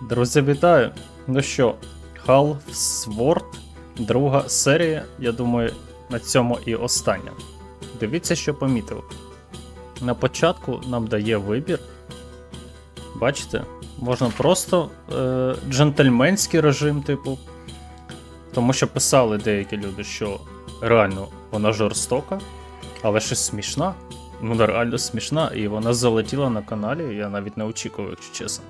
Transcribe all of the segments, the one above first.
Друзі, вітаю! Ну що, Half Sword, друга серія, я думаю, на цьому і остання. Дивіться, що помітив. На початку нам дає вибір. Бачите, можна просто е, джентльменський режим, типу. Тому що писали деякі люди, що реально вона жорстока, але щось смішна. Ну, реально смішна, і вона залетіла на каналі, я навіть не очікував, якщо чесно.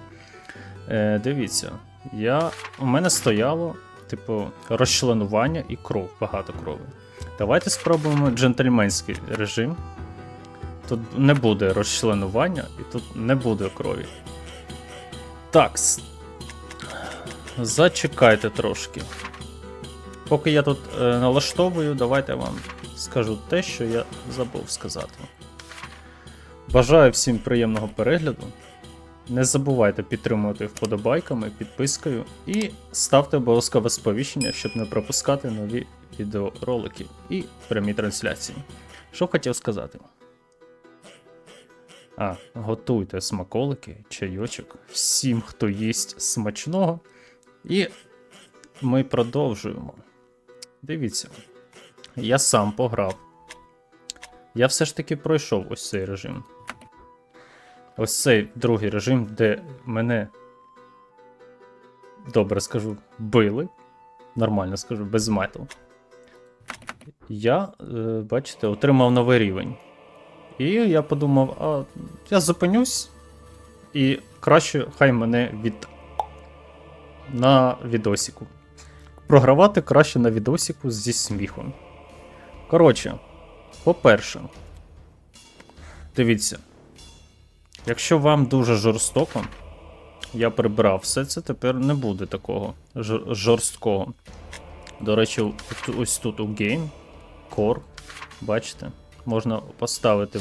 Е, дивіться, я, у мене стояло, типу, розчленування і кров, багато крові. Давайте спробуємо джентльменський режим. Тут не буде розчленування і тут не буде крові. Такс. Зачекайте трошки. Поки я тут е, налаштовую, давайте я вам скажу те, що я забув сказати. Бажаю всім приємного перегляду. Не забувайте підтримувати вподобайками, підпискою і ставте обов'язкове сповіщення, щоб не пропускати нові відеоролики і прямі трансляції. Що хотів сказати? А, готуйте смаколики, чайочок, всім, хто їсть смачного. І ми продовжуємо. Дивіться, я сам пограв. Я все ж таки пройшов ось цей режим. Ось цей другий режим, де мене, добре скажу, били. Нормально скажу, без метал. Я, е, бачите, отримав новий рівень. І я подумав, а я зупинюсь, і краще хай мене від. на відосіку. Програвати краще на відосіку зі сміхом. Коротше, по-перше, дивіться. Якщо вам дуже жорстоко, я прибрав все це, тепер не буде такого жорсткого. До речі, ось тут у Game, Core, бачите, можна поставити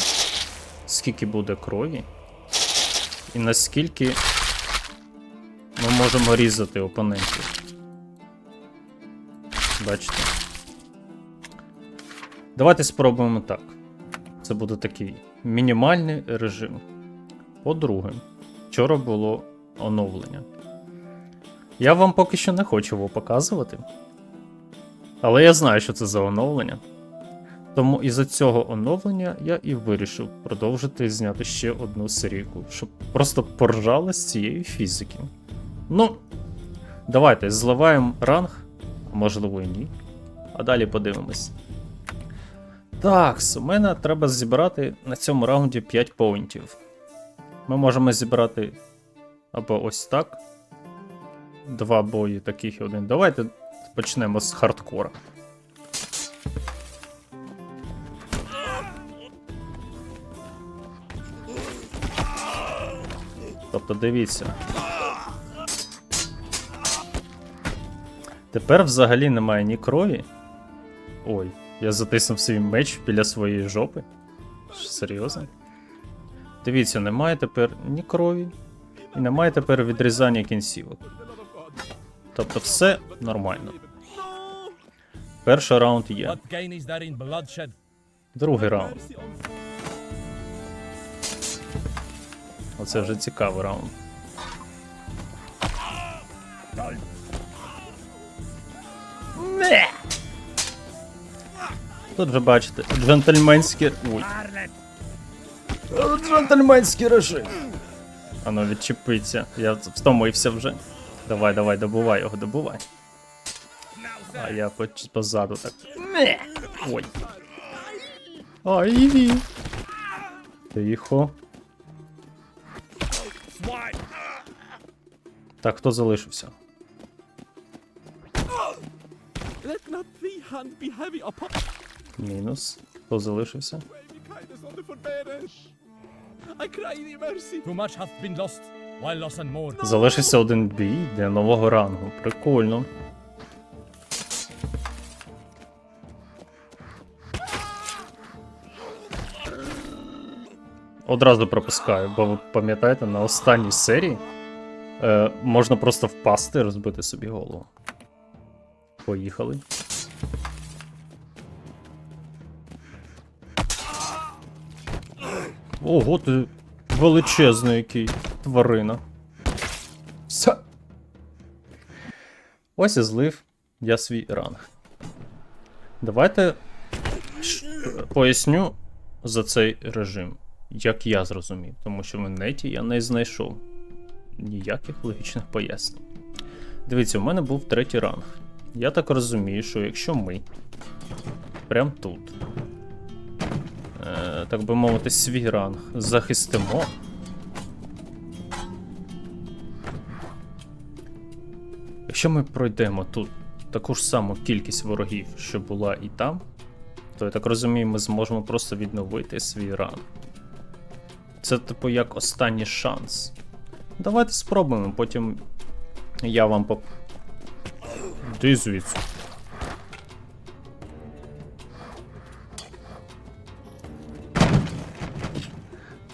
скільки буде крові, і наскільки ми можемо різати опонентів. Бачите? Давайте спробуємо так. Це буде такий мінімальний режим. По-друге, вчора було оновлення. Я вам поки що не хочу його показувати. Але я знаю, що це за оновлення. Тому із-за цього оновлення я і вирішив продовжити зняти ще одну серійку, щоб просто поржали з цієї фізики. Ну, давайте зливаємо ранг, можливо і ні. А далі подивимось. Так, у мене треба зібрати на цьому раунді 5 поінтів. Ми можемо зібрати або ось так. Два бої таких і один. Давайте почнемо з хардкора. Тобто дивіться. Тепер взагалі немає ні крові. Ой, я затиснув свій меч біля своєї жопи. Серйозно? Дивіться, немає тепер ні крові, і немає тепер відрізання кінцівок. Тобто все нормально. Перший раунд є. Другий раунд. Оце вже цікавий раунд. Тут вже бачите, джентльменські. Ой. Джентльменський режим. Ану, відчепиться. Я втомився вже. Давай, давай, добувай його, добувай. А я позаду так. Ой. Ай. Тихо. Так, хто залишився? Мінус. Хто залишився? Me kindness on the forbearance. I cry thee mercy. Too much hath been lost, while loss and more. Залишився один бій для нового рангу. Прикольно. Одразу пропускаю, бо ви пам'ятаєте, на останній серії е, можна просто впасти і розбити собі голову. Поїхали. Ого, ти величезний який тварина. Ся. Ось і злив я свій ранг. Давайте поясню за цей режим, як я зрозумів, тому що в неті я не знайшов ніяких логічних пояснень. Дивіться, у мене був третій ранг. Я так розумію, що якщо ми прямо тут, так би мовити, свій ранг захистимо. Якщо ми пройдемо тут таку ж саму кількість ворогів, що була і там, то я так розумію, ми зможемо просто відновити свій ранг. Це, типу, як останній шанс. Давайте спробуємо, потім я вам поп. Іди звідси.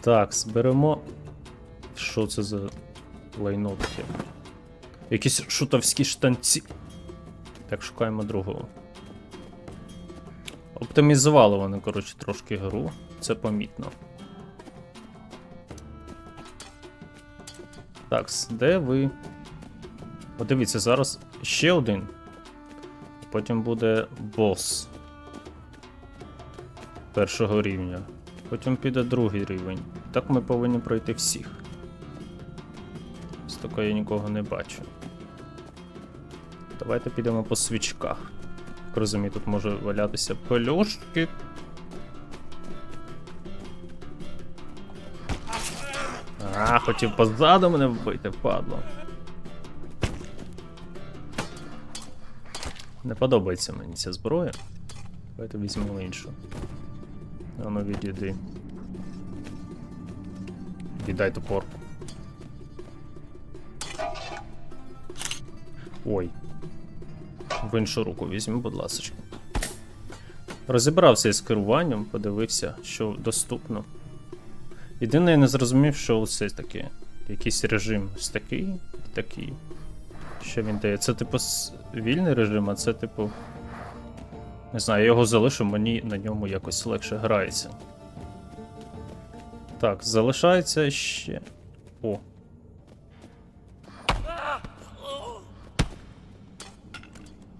Так, зберемо. Що це за лайно таке? Якісь шутовські штанці. Так, шукаємо другого. Оптимізували вони, коротше, трошки гру. Це помітно. Так, де ви? О, дивіться, зараз ще один. Потім буде бос першого рівня. Потім піде другий рівень. Так ми повинні пройти всіх. З такого я нікого не бачу. Давайте підемо по свічках. Як розумію, тут може валятися пелюшки. А, хотів позаду мене вбити, падло. Не подобається мені ця зброя. Давайте візьмемо іншу. А ну відійди. Віддай топор. Ой. В іншу руку візьму, будь ласка. Розібрався із керуванням, подивився, що доступно. Єдине, я не зрозумів, що це таке. Якийсь режим ось такий і такий. Що він дає? Це, типу, вільний режим, а це, типу. Не знаю, я його залишу, мені на ньому якось легше грається. Так, залишається ще. О.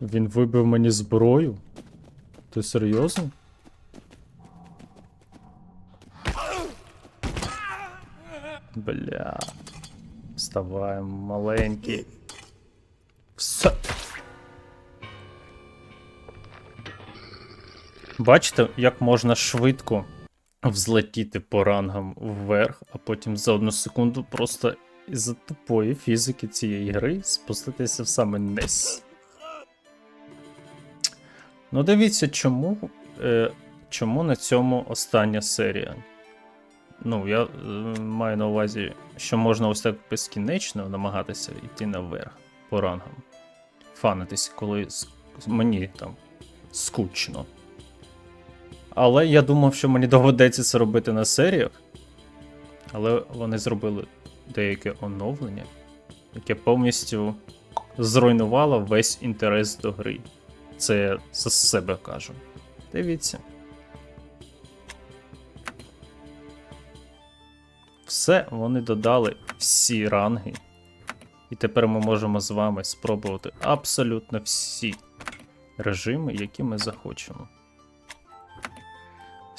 Він вибив мені зброю? Ти серйозно? Бля. Вставаємо, маленький. Все. Бачите, як можна швидко взлетіти по рангам вверх, а потім за одну секунду просто із-за тупої фізики цієї гри спуститися в саме низ. Ну, дивіться, чому, е, чому на цьому остання серія. Ну, я е, маю на увазі, що можна ось так безкінечно намагатися йти наверх по рангам. Фанитись, коли мені там скучно. Але я думав, що мені доведеться це робити на серіях. Але вони зробили деяке оновлення, яке повністю зруйнувало весь інтерес до гри. Це я за себе кажу. Дивіться. Все, вони додали всі ранги. І тепер ми можемо з вами спробувати абсолютно всі режими, які ми захочемо.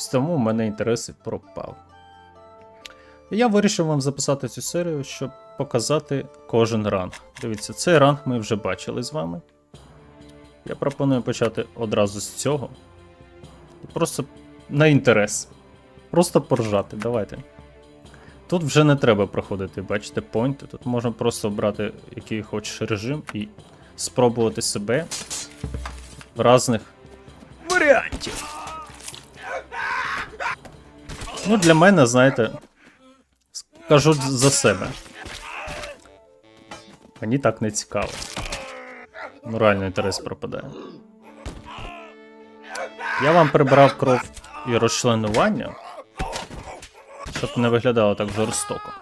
Ось тому в мене інтерес і пропав. Я вирішив вам записати цю серію, щоб показати кожен ранг. Дивіться, цей ранг ми вже бачили з вами. Я пропоную почати одразу з цього. Просто на інтерес. Просто поржати. Давайте. Тут вже не треба проходити, бачите, пойнти. Тут можна просто обрати який хочеш режим і спробувати себе в різних варіантів. Ну, для мене, знаєте, скажу за себе. Мені так не цікаво. Ну, реально інтерес пропадає. Я вам прибрав кров і розчленування, щоб не виглядало так жорстоко.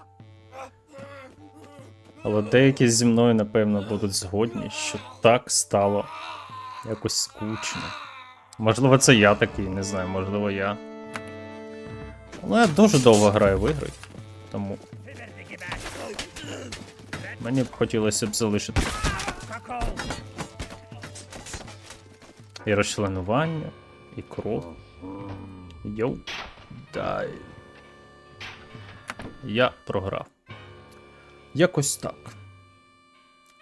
Але деякі зі мною, напевно, будуть згодні, що так стало якось скучно. Можливо, це я такий, не знаю, можливо, я. Але я дуже довго граю в ігри, тому. Мені б хотілося б залишити І розчленування, і кров. Йоу. Дай. Я програв. Якось так.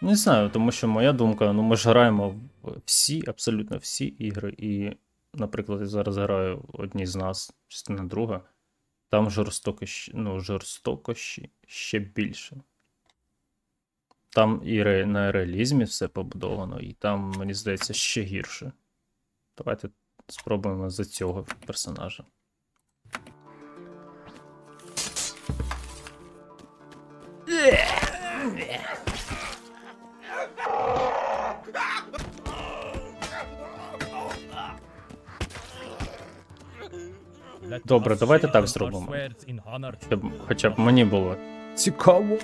Не знаю, тому що моя думка, ну ми ж граємо всі, абсолютно всі ігри. І, наприклад, я зараз граю в одній з нас, частина друга. Там жорстокощі, ну, жорстокощі ще більше. Там і ре, на реалізмі все побудовано, і там, мені здається, ще гірше. Давайте спробуємо за цього персонажа. Let Добре, давайте так зробимо. Щоб хоча б мені було цікаво.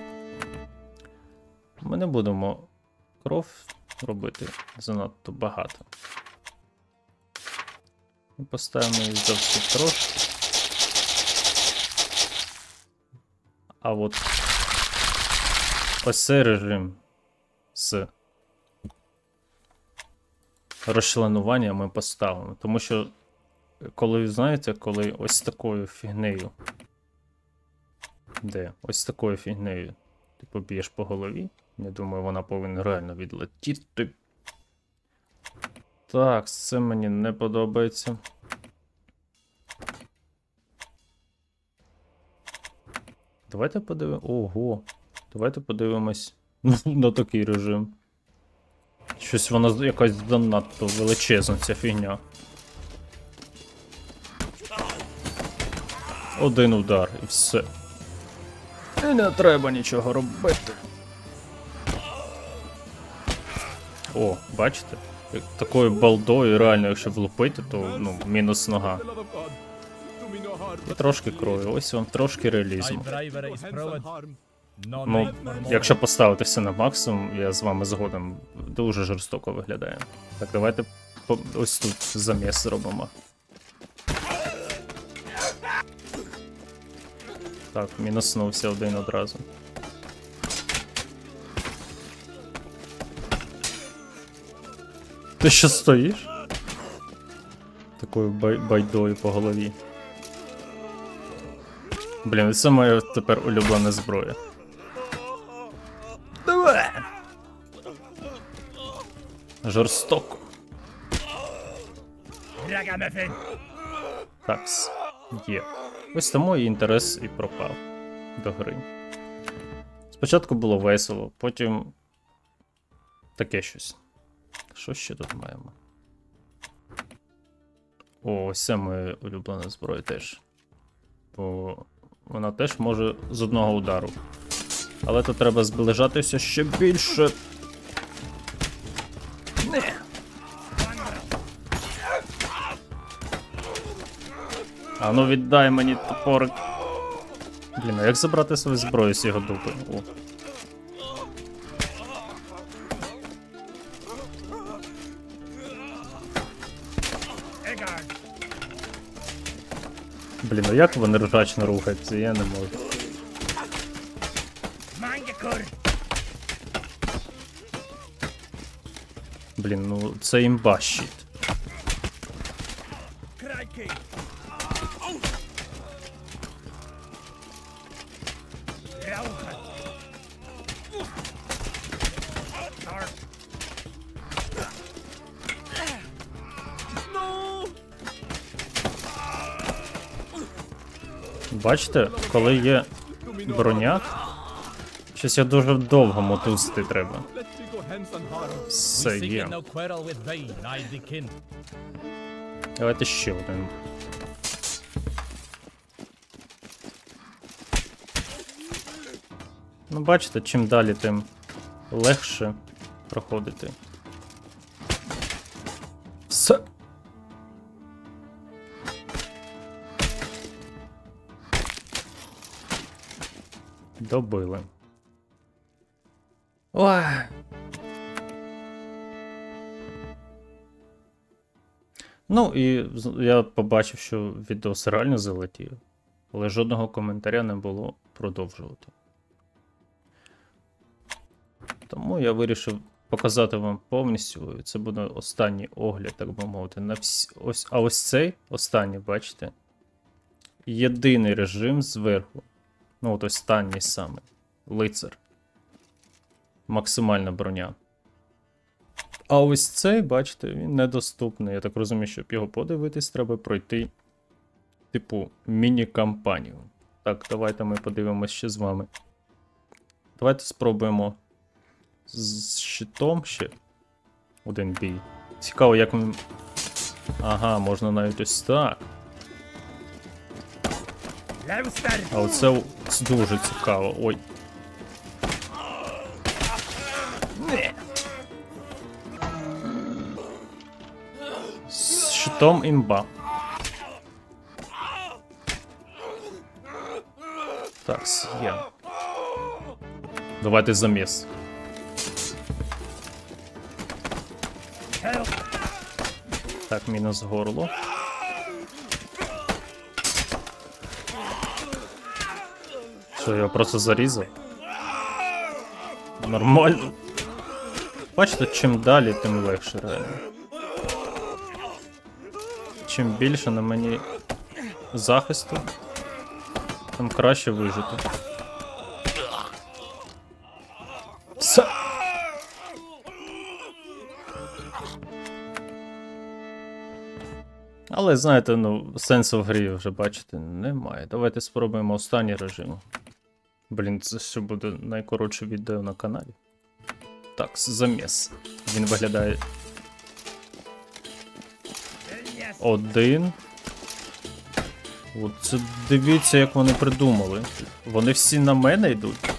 Ми не будемо кров робити занадто багато. Ми поставимо її зовсім трошки. А от ось цей режим з розчленування ми поставимо. Тому що, коли, знаєте, коли ось такою фігнею де? Ось такою фігнею. Ти поб'єш по голові. Я думаю, вона повинна реально відлетіти. Так, це мені не подобається. Давайте подивимось. Ого. Давайте подивимось на такий режим. Щось вона якась занадто величезна, ця фігня. Один удар і все. І не треба нічого робити. О, бачите? Такою балдою, реально, якщо влупити, то ну, мінус нога. І трошки крові, ось вам трошки реалізму. Ну, якщо поставити все на максимум, я з вами згодом дуже жорстоко виглядає. Так, давайте ось тут заміс зробимо. Так, мінуснувся один одразу. Ти що стоїш? Такою бай- байдою по голові. Блін, це моя тепер улюблена зброя. Давай! Жорстоко. Такс. Є. Ось тому і інтерес і пропав до гри. Спочатку було весело, потім таке щось. Що ще тут маємо? О, це моя улюблена зброя теж. Бо вона теж може з одного удару. Але тут треба зближатися ще більше. Не. А ну віддай мені топорик. Блін, а як забрати свою зброю з його дупи? О. Блін, а як вони ржачно рухаються, я не можу. Блін, ну це імба щит. Бачите, коли є броня, щось я дуже довго мотузити треба. Все є. Давайте ще один. Ну, бачите, чим далі, тим легше проходити. Все. Добили. Ой. Ну і я побачив, що відос реально залетів, але жодного коментаря не було продовжувати. Тому я вирішив показати вам повністю. Це буде останній огляд, так би мовити. На всі... ось, а ось цей останній, бачите? Єдиний режим зверху. Ну, от останній саме. Лицар. Максимальна броня. А ось цей, бачите, він недоступний. Я так розумію, щоб його подивитись, треба пройти, типу, міні-кампанію. Так, давайте ми подивимось ще з вами. Давайте спробуємо з щитом ще один бій. Цікаво, як ми. Ага, можна навіть ось так. А це дуже цікаво. Ой. З імба. Так, є. Давайте заміс. Так, мінус горло. Що, я просто зарізав? Нормально. Бачите, чим далі, тим легше реально. Чим більше на мені захисту, тим краще вижити. Все. Але знаєте, ну, сенсу в грі вже бачите немає. Давайте спробуємо останній режим. Блін, це ще буде найкоротше відео на каналі. Так, заміс. Він виглядає один. От це дивіться, як вони придумали. Вони всі на мене йдуть.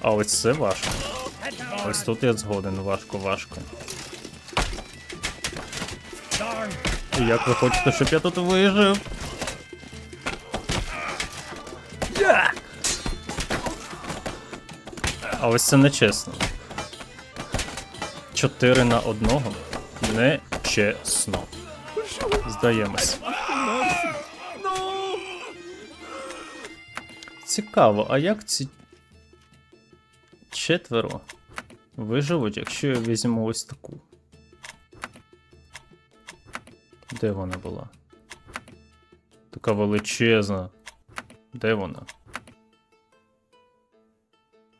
А ось це важко. Ось тут я згоден, важко, важко. І як ви хочете, щоб я тут вижив? А ось це нечесно. 4 на одного. Нечесно. Здаємось. Цікаво, а як ці четверо виживуть, якщо я візьму ось таку? Де вона була? Така величезна. Де вона?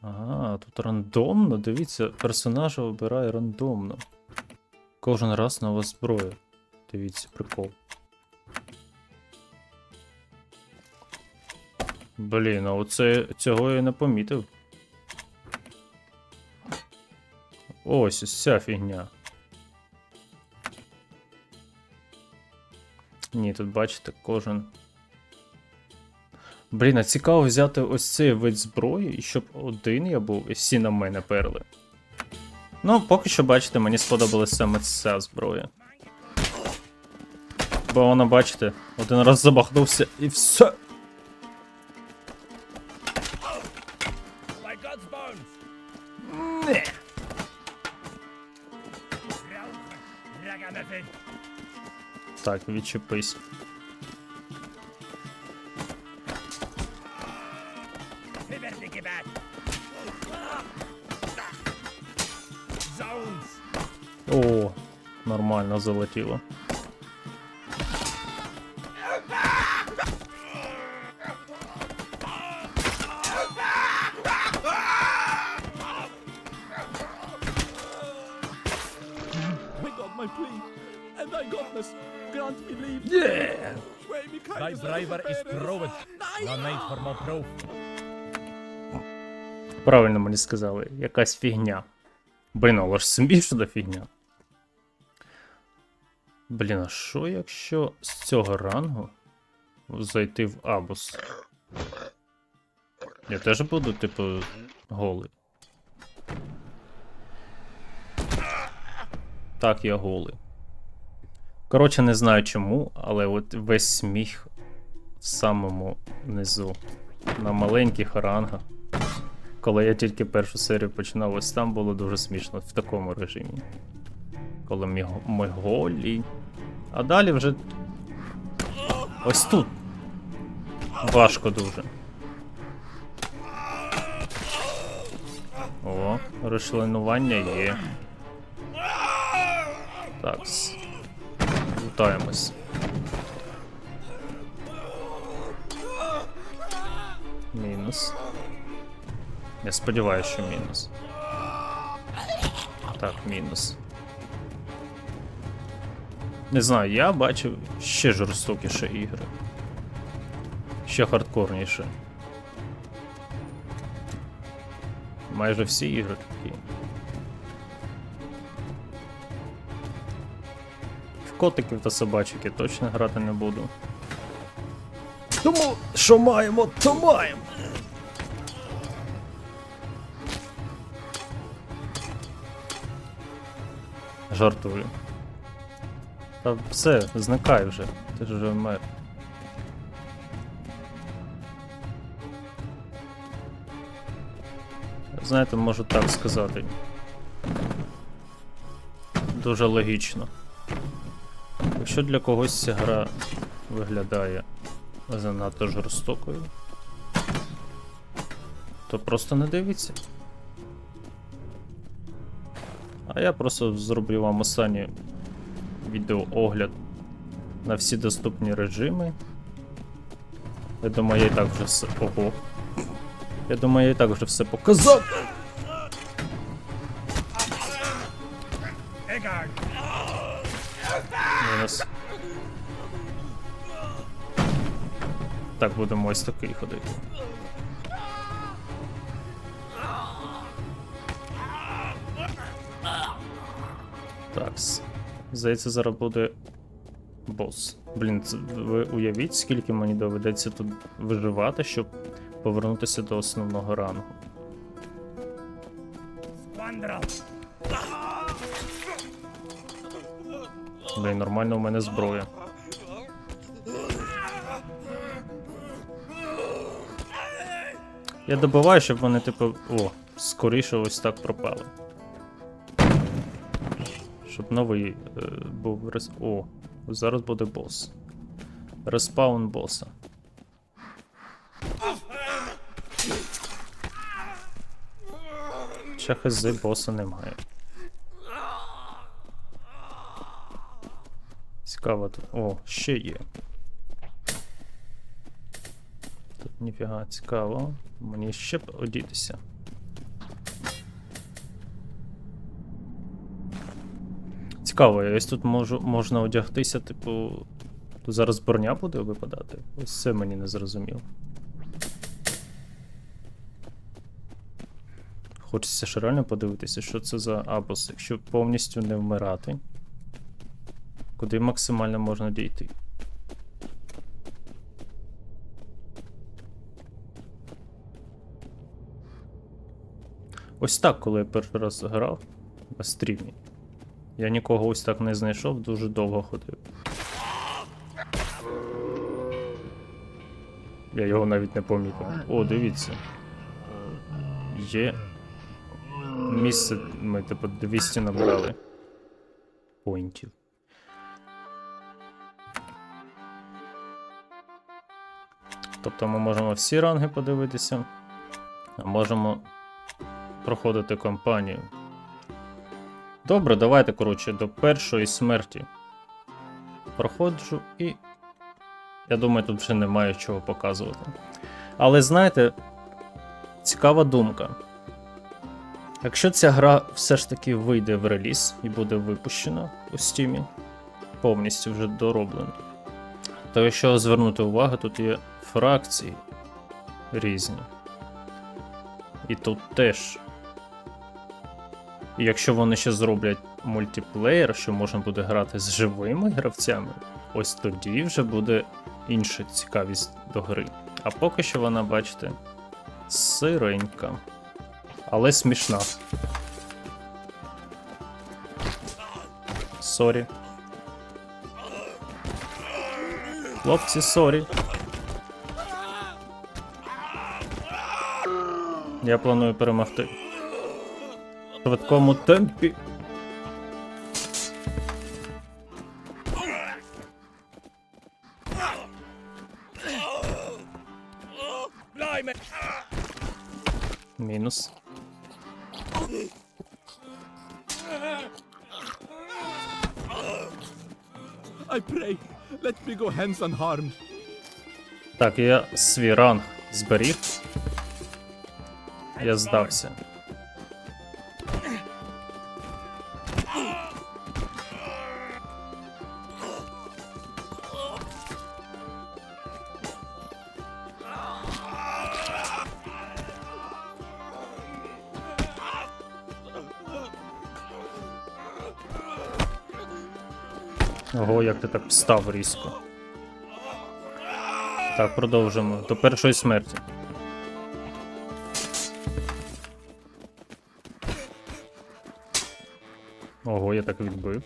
Ага, тут рандомно. Дивіться, персонажа обирає рандомно. Кожен раз нова зброя. Дивіться, прикол. Блін, а оце цього я не помітив. Ось ось ця фігня. Ні, тут бачите, кожен. Блін, а цікаво взяти ось цей вид зброї, і щоб один я був, і всі на мене перли. Ну, поки що, бачите, мені сподобалась саме ця зброя. Бо вона, бачите, один раз замахнувся і все. My Так, відчепись. О, нормально залетіло. Правильно мені сказали, якась фігня. Блін, але ж смішна фігня. Блін, а що якщо з цього рангу зайти в Абус? Я теж буду, типу, голий. Так, я голий. Коротше, не знаю чому, але от весь сміх в самому низу. На маленьких рангах. Коли я тільки першу серію починав, ось там було дуже смішно в такому режимі. Коли ми, ми голі. А далі вже. Ось тут. Важко дуже. О, розчленування є. Так. Лутаємось. Мінус. Я сподіваюся, що мінус. Так, мінус. Не знаю, я бачив ще жорстокіше ігри. Ще хардкорніше. Майже всі ігри такі. В котиків та собачки точно грати не буду. Тому що маємо, то маємо. Жартую. Та все, зникай вже. Ти ж вже вмер. Знаєте, можу так сказати. Дуже логічно. Якщо для когось ця гра виглядає занадто жорстокою, то просто не дивіться. А я просто зроблю вам останній відеоогляд на всі доступні режими. Я думаю, я і так вже все. Ого. Я думаю, я і так вже все показав. Мінус. Так, будемо ось такий ходити. Такс. Здається, зараз буде бос. Блін, це, ви уявіть, скільки мені доведеться тут виживати, щоб повернутися до основного рангу. Блін, нормально у мене зброя. Я добиваю, щоб вони, типу, о, скоріше ось так пропали. Щоб новий е, був рес... О, зараз буде бос. Респаун боса. Ще хз боса немає. Цікаво тут. О, ще є. Тут ніфіга цікаво. Мені ще одітися. Цікаво, ось тут можу, можна одягтися, типу. Тут зараз броня буде випадати. Ось це мені не зрозуміло. Хочеться ж реально подивитися, що це за абос, якщо повністю не вмирати. Куди максимально можна дійти. Ось так, коли я перший раз грав стрімі. Я нікого ось так не знайшов, дуже довго ходив. Я його навіть не помітив. О, дивіться. Є. Місце ми, типу, 200 набрали. Поінтів. Тобто ми можемо всі ранги подивитися, а можемо проходити кампанію. Добре, давайте, коротше, до першої смерті. Проходжу і. Я думаю, тут вже немає чого показувати. Але знаєте, цікава думка. Якщо ця гра все ж таки вийде в реліз і буде випущена у Steam, повністю вже дороблена, то якщо звернути увагу, тут є фракції різні. І тут теж. І якщо вони ще зроблять мультиплеєр, що можна буде грати з живими гравцями, ось тоді вже буде інша цікавість до гри. А поки що вона, бачите, сиренька, але смішна. Сорі. Хлопці, сорі. Я планую перемогти. Швидкому темпі. Мінус. I pray, let me go hence unharmed. Так, я свій ранг зберіг. Я здався. Як встав різко. Так, продовжимо. До першої смерті. Ого, я так відбив.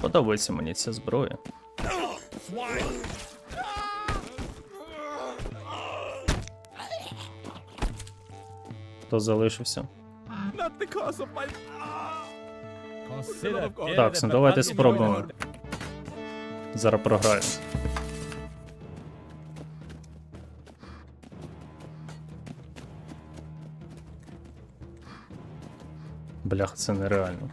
Подобається мені ця зброя. Хто залишився? Так, ну давайте спробуємо. Зараз програю. Бляха, це нереально.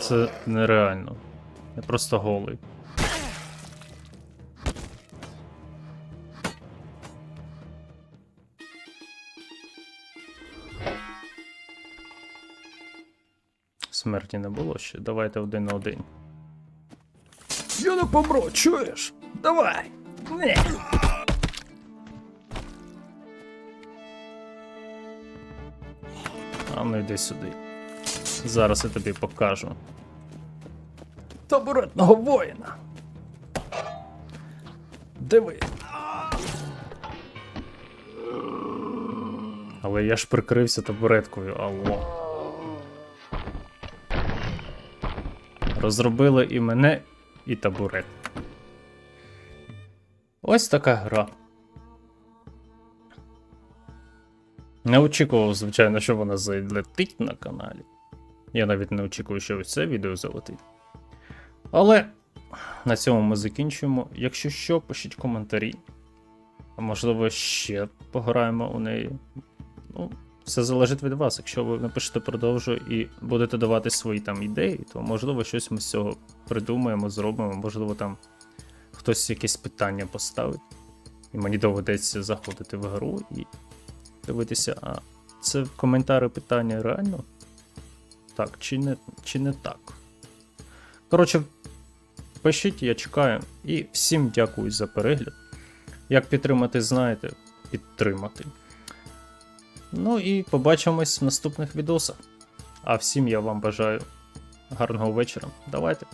Це нереально. Я просто голий. Смерті не було ще. Давайте один на один. Я не помру, чуєш? Давай! Не. А ну йди сюди. Зараз я тобі покажу. Табуретного воїна. Диви. Але я ж прикрився табуреткою, алло. Розробили і мене, і табурет. Ось така гра. Не очікував, звичайно, що вона залетить на каналі. Я навіть не очікую, що ось це відео залетить. Але на цьому ми закінчуємо. Якщо що, пишіть коментарі. А можливо, ще пограємо у неї. Ну, все залежить від вас. Якщо ви напишете продовжую і будете давати свої там ідеї, то можливо щось ми з цього придумаємо, зробимо. Можливо, там хтось якесь питання поставить. І мені доведеться заходити в гру і дивитися, а це коментари питання реально? Так, чи не, чи не так? Коротше, пишіть, я чекаю. І всім дякую за перегляд. Як підтримати, знаєте, підтримати. Ну і побачимось в наступних відосах. А всім я вам бажаю гарного вечора. Давайте.